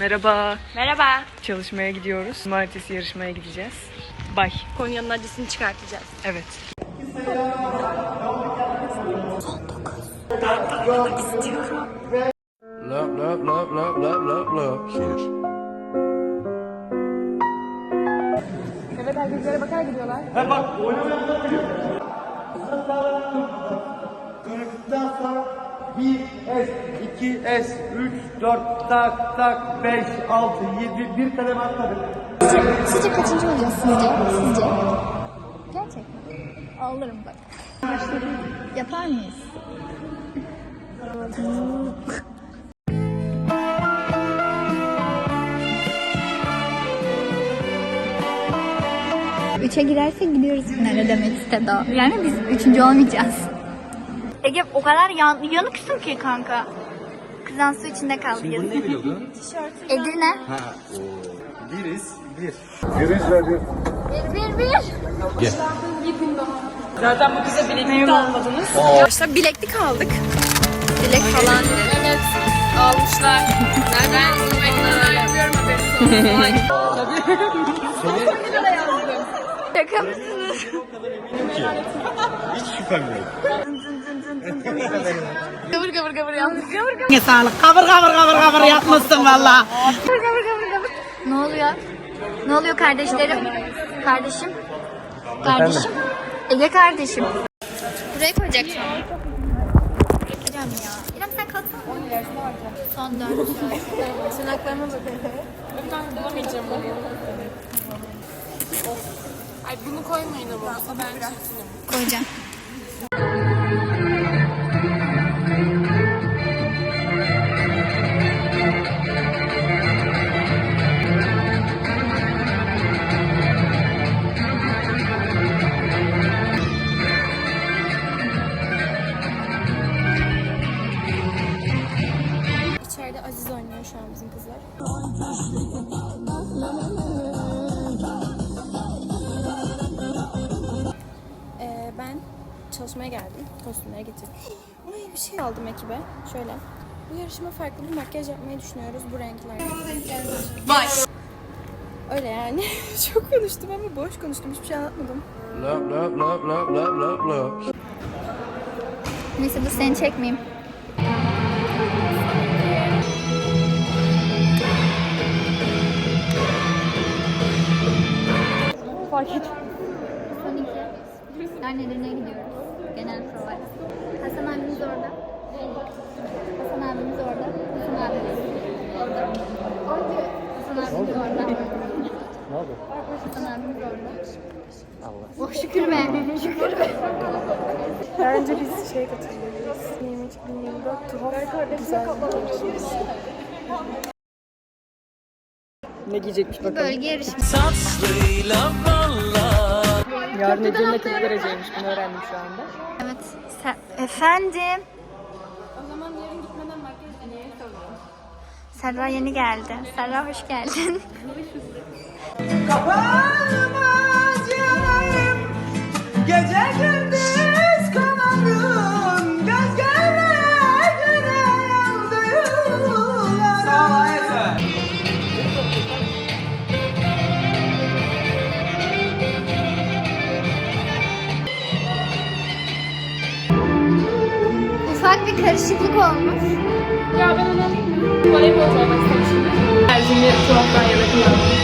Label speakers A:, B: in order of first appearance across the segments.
A: Merhaba.
B: Merhaba.
A: Çalışmaya gidiyoruz. Cumartesi yarışmaya gideceğiz. Bay.
B: Konya'nın acısını çıkartacağız.
A: Evet.
C: Love, love, love, love, love, love, love. Cheers.
D: Durduktan sonra 1 S, 2 S, 3, 4, tak, tak, 5, 6, 7, bir kademe atladık.
E: Sizce kaçıncı olacağız sizce? Sizce? Gerçekten. Alırım bak. Yapar mıyız? Üçe girersek gidiyoruz finale demek istedi o. Yani biz üçüncü olmayacağız. Ege o kadar yan, yanıksın ki kanka. Kızan su içinde kaldı yazın. Edirne.
C: Biriz, bir.
E: Bir bir bir.
A: Zaten bu kıza bileklik de almadınız.
B: Arkadaşlar bileklik aldık. Bilek falan. Evet. Almışlar. Nereden? Ben yapıyorum haberiniz
E: Şaka mısınız?
C: Hiç şüphem yok.
E: Gavur gavur gavur yaptık. Gavur gavur
F: sağlık. Kavur kavur kavur kavur yapmışsın valla.
E: gavur gavur gavur gavur. Ne oluyor? Ne oluyor kardeşlerim? Kardeşim? Kardeşim? Ege kardeşim. Buraya koyacaksın. İrem ya. İrem sen kalksana. Son dört.
B: Tırnaklarıma bakın. Ben bulamayacağım onu. Ay bunu koymayın ama. Ben
E: Koyacağım.
B: Ekibe. Şöyle. Bu yarışma farklı bir makyaj yapmayı düşünüyoruz bu renklerde. Vay. Öyle yani. Çok konuştum ama boş konuştum. Hiçbir şey anlatmadım.
C: Love, love, love, love, love, love, love.
E: Neyse dur seni çekmeyeyim.
B: Fark et.
E: Son iki. Annelerine gidiyoruz. Genel prova. Hasan abimiz orada. Hasan abimiz orada. Hasan abimiz orada. Hasan abimiz orada. Ne oldu? Hasan abimiz orada. Allah. Oh şükür be. Şükür be.
B: Bence biz şey katılmalıyız. 23-2024 tuhaf güzel
A: Ne giyecekmiş bakalım.
E: bölge yarışması.
A: Yarın Edirne kız dereceymiş. Bunu öğrendim şu anda.
E: Evet. Ser- Efendim. Serra yeni geldi. Serra hoş geldin.
F: Gece gündüz
E: Karışıklık olmuş.
B: Ya ben onu alayım mı? Voleybol olmak istemiştim. Erzim'i tuhaftan yana kullandım.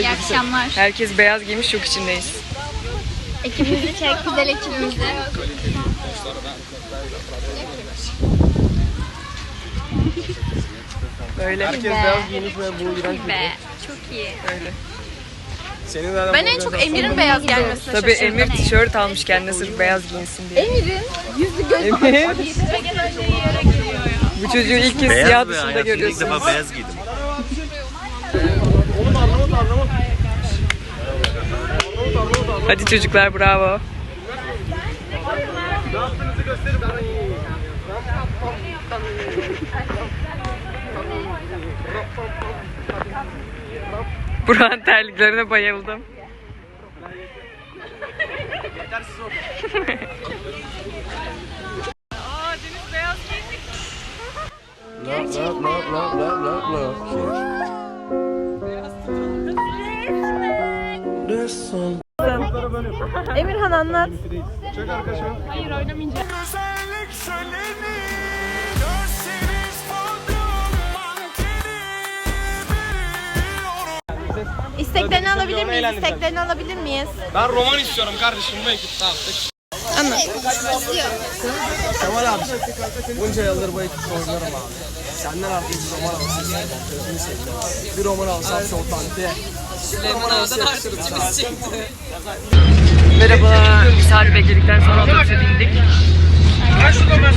E: İyi akşamlar.
A: Herkes beyaz giymiş çok içindeyiz.
E: Ekibimizi çek, güzel ekibimizi.
A: Böyle.
E: Herkes beyaz giymiş ve bu iğrenç Be. Çok iyi.
A: Öyle.
C: Senin zaten
B: Ben en çok Emir'in beyaz gelmesine
A: Tabii
B: şaşırdım.
A: Emir tişört almış kendine sırf beyaz giyinsin diye.
E: Emir'in yüzü gözü
A: Emir. Bu çocuğu ilk kez siyah dışında görüyorsunuz.
C: beyaz giydim.
A: Hadi çocuklar bravo. Burak'ın terliklerine bayıldım.
C: Love, love, love, some
B: Emirhan anlat. İsteklerini alabilir miyiz? İsteklerini alabilir miyiz?
G: Ben roman istiyorum kardeşim bu ekip. Tamam.
H: Kemal abi. Bunca yıldır bu ekipte oynuyorum abi. Senden artık bir roman. Gözünü seveyim. Bir roman alsam çok tanti. Roman alsam yakışırız abi.
A: Merhaba. Bir saat bekledikten sonra otobüse bindik.
E: Herkes beyaz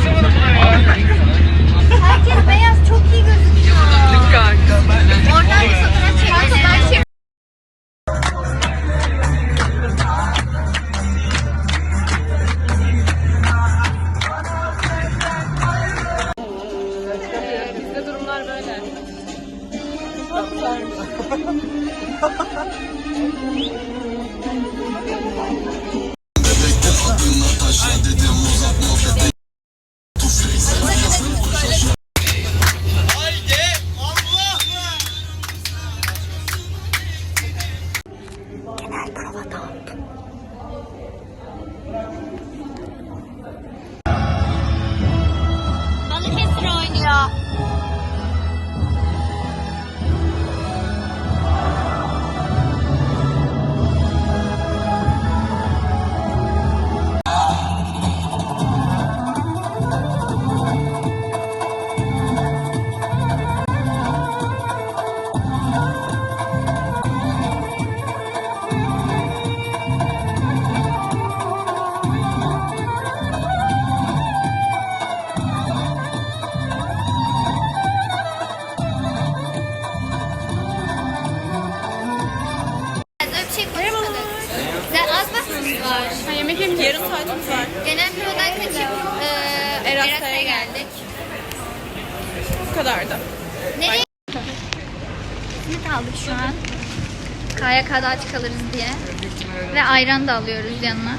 E: Ve ayran da alıyoruz yanına.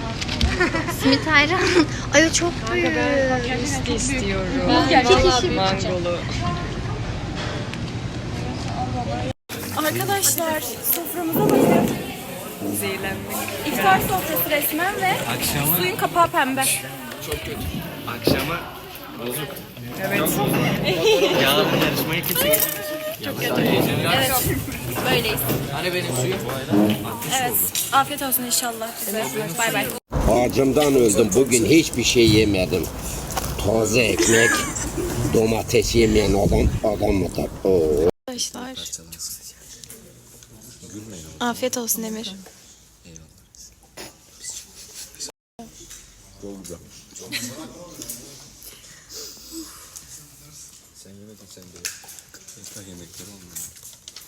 E: Simit ayran. Ay o çok büyük.
A: Üstü istiyorum. Mangolu.
B: Arkadaşlar soframıza bakın.
A: Zehirlenmek.
B: İftar sofrası resmen ve suyun kapağı pembe.
C: akşama bozuk.
A: Evet.
C: Yarın yarışmayı kimse
B: Böyleyiz.
H: Hani benim suyum?
B: Evet. Afiyet olsun inşallah size. Bay bay.
I: Acımdan öldüm. Bugün hiçbir şey yemedim. Taze ekmek, domates yemeyen adam adam mı tak? Oo.
B: Arkadaşlar. Afiyet olsun Emir.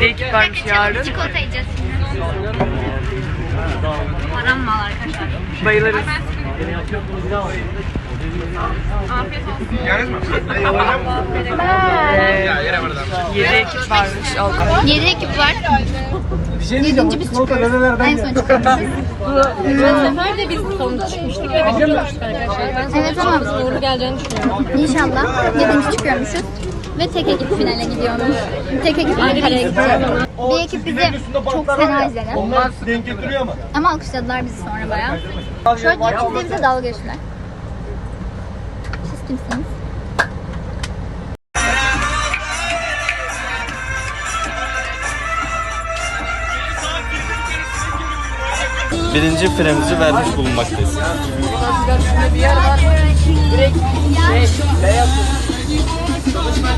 A: 7 ekip varmış yarın.
E: Çikolata yiyeceğiz. Param var arkadaşlar.
A: Bayılırız. Ee, 7 ekip varmış.
E: 7 ekip var.
H: Bir şey diyeceğim. Bu çikolata nerelerden
E: En son çıkıyormuşuz. Evet ama biz uğurlu geleceğini düşünüyorum. İnşallah. 7. çıkıyormuşuz. Ve tek ekip finale gidiyormuş. Tek ekip Ankara'ya gidecek. Bir ekip bizi çok fena izledi.
D: Onlar denk getiriyor mu?
E: Ama alkışladılar bizi sonra bayağı. Şöyle de bize dalga geçtiler. Siz kimsiniz?
D: Birinci firemizi vermiş bulunmaktayız.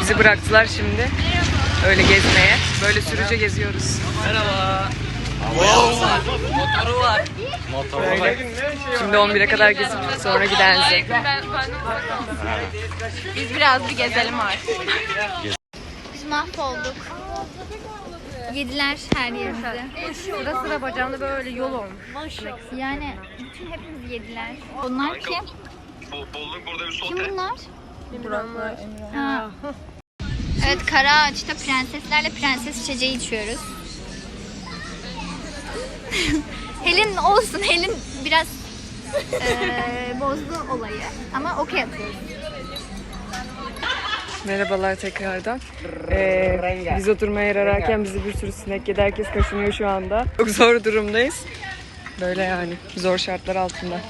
A: Bizi bıraktılar şimdi. Öyle gezmeye. Böyle sürüce geziyoruz. Şimdi 11'e kadar gezip sonra gidenzi.
B: Biz biraz bir gezelim artık.
E: Biz mahvolduk. Yediler her yerimizi.
A: Şurada sıra bacağımda böyle yol olmuş.
E: Yani bütün hepimizi yediler. Bunlar kim? Kim bunlar? Ha. Evet kara ağaçta prenseslerle prenses içeceği içiyoruz. Helin olsun. Helin biraz eee bozdu olayı. Ama okey atıyoruz.
A: Merhabalar tekrardan. Ee, biz oturmaya yer ararken bizi bir sürü sinek yedi. Herkes kaşınıyor şu anda. Çok zor durumdayız. Böyle yani. Zor şartlar altında.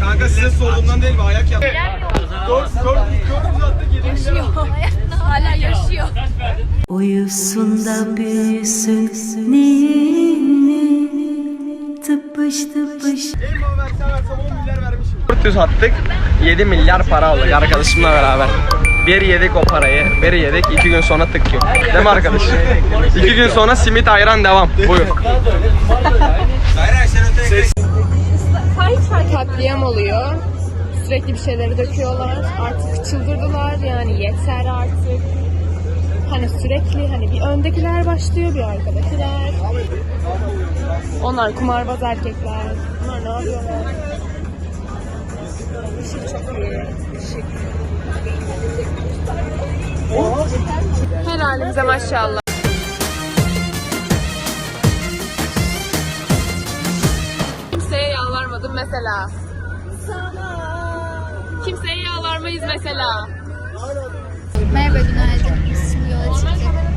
D: Kanka size sorduğumdan değil mi? Ayak yap. Dur, dur,
F: Uyusun da büyüsün ninni Tıpış tıpış
H: 400 attık. 7 milyar para aldık arkadaşımla beraber. Bir yedik o parayı, bir yedik iki gün sonra tık yok. Değil mi arkadaş? İki gün sonra simit ayran devam. Buyur.
J: katliam oluyor. Sürekli bir şeyleri döküyorlar. Artık çıldırdılar yani yeter artık. Hani sürekli hani bir öndekiler başlıyor bir arkadakiler. Onlar kumarbaz erkekler. Bunlar ne yapıyorlar? Işık çok iyi. Işık. Her halimize maşallah. Kimseye yalvarmadım mesela. Kimseye yalvarmayız mesela.
E: Merhaba günaydın. Şimdi yola çıktık.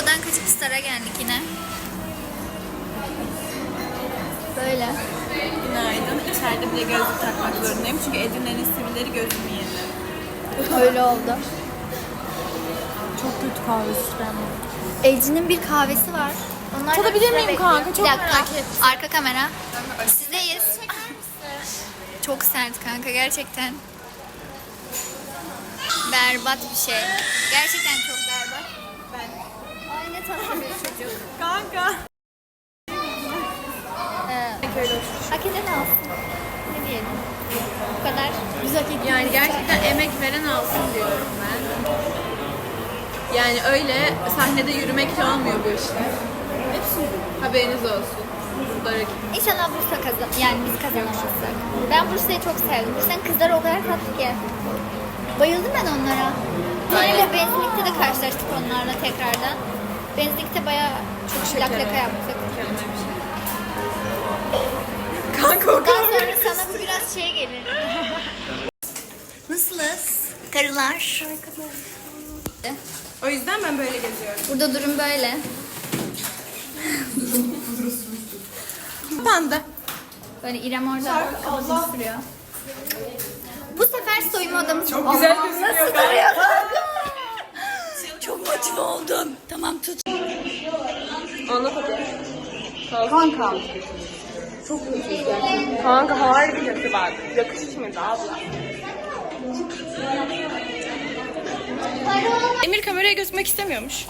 E: Pro'dan kaçıp Star'a geldik yine. Böyle.
B: Günaydın. İçeride bile gözlük takmak zorundayım. Çünkü Edirne'nin sivilleri gözümü yedi.
E: Öyle oldu.
B: Çok kötü kahvesi ben
E: Elci'nin bir kahvesi var. Onlar da
B: Tadabilir miyim
E: bekliyor.
B: kanka? Çok
E: Bir dakika.
B: merak ettim.
E: Arka kamera. Sizdeyiz. Çok sert kanka gerçekten. Berbat bir şey. Gerçekten çok berbat. Ben. Ay ne tatlı bir çocuk.
B: Kanka.
E: Hak eden alsın. Ne diyelim. Bu kadar. Biz hak ediyoruz.
B: Yani gerçekten emek veren alsın diyorum ben. Yani öyle sahnede yürümekle olmuyor bu işler. Haberiniz olsun. Rakip.
E: İnşallah Bursa kazan yani biz kazanamazsak. Ben Bursa'yı çok sevdim. Bursa'nın kızları o kadar tatlı ki. Bayıldım ben onlara. Sonra benzinlikte de karşılaştık onlarla tekrardan. Benzinlikte bayağı çok lak laka yaptık.
B: Kanka o
E: Ondan sonra sana bu biraz şey gelir. Nasılız? Karılar.
B: O yüzden ben böyle geziyorum.
E: Burada durum böyle.
B: Kapandı.
E: Böyle İrem orada kafasını sürüyor. Bu sefer soyunma odamız çok güzel Nasıl duruyor? çok motive oldum. Tamam tut.
B: Anlat hadi. Kanka. Çok kötü gerçekten. Kanka harbi kötü bak. Yakışmadı abla. Emir kameraya gözükmek istemiyormuş.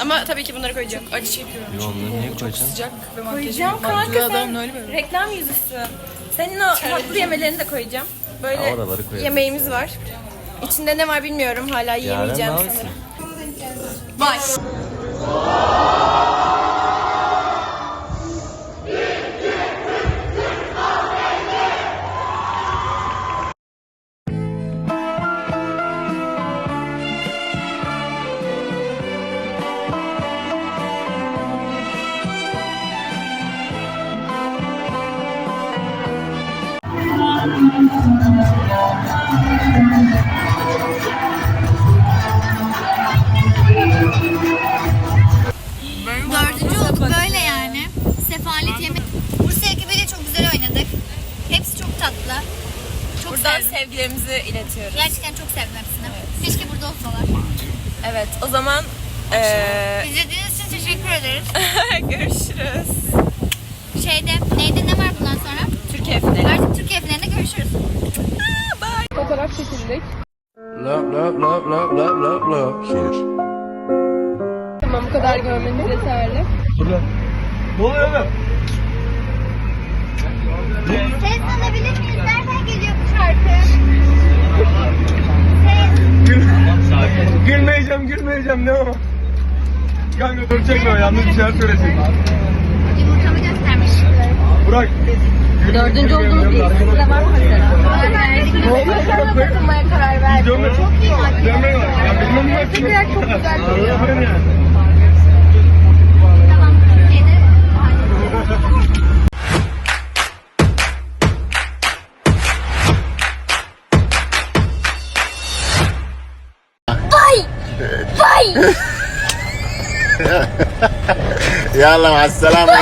B: Ama tabii ki bunları koyacağım. Acı çekiyorum.
C: Yo onları niye koyacaksın?
B: Sıcak ve Koyacağım kanka sen reklam yüzüsün. Senin o tatlı yemelerini de koyacağım. Böyle
C: Oraları koyalım.
B: yemeğimiz var. İçinde ne var bilmiyorum. Hala yiyemeyeceğim
C: ne
B: sanırım. Vay.
E: Dördüncü
B: ああ! Eee
E: İzlediğiniz için teşekkür ederiz.
B: görüşürüz.
E: Şeyde, neydi ne var bundan sonra?
B: Türkiye finali.
E: Artık Türkiye finalinde görüşürüz.
K: Fotoğraf çekildik.
C: Love, love, love, love, love, love, love. Şiir.
K: Tamam bu kadar görmeniz yeterli.
H: Ne oluyor oğlum?
E: Ses alabilir miyiz? Nereden geliyor bu şarkı?
H: Gülmeyeceğim, gülmeyeceğim ne o? Kanka dur çekme yalnız bir şeyler söyleyecek.
E: Yumurtamı göstermek
H: Bırak.
B: Dördüncü olduğumuz bir de var mı mesela?
K: Katılmaya karar verdim.
H: Çok iyi. Dönme var. Ya bilmem ne.
K: Teşekkürler çok güzel.
E: Tamam. يلا
C: مع السلامة.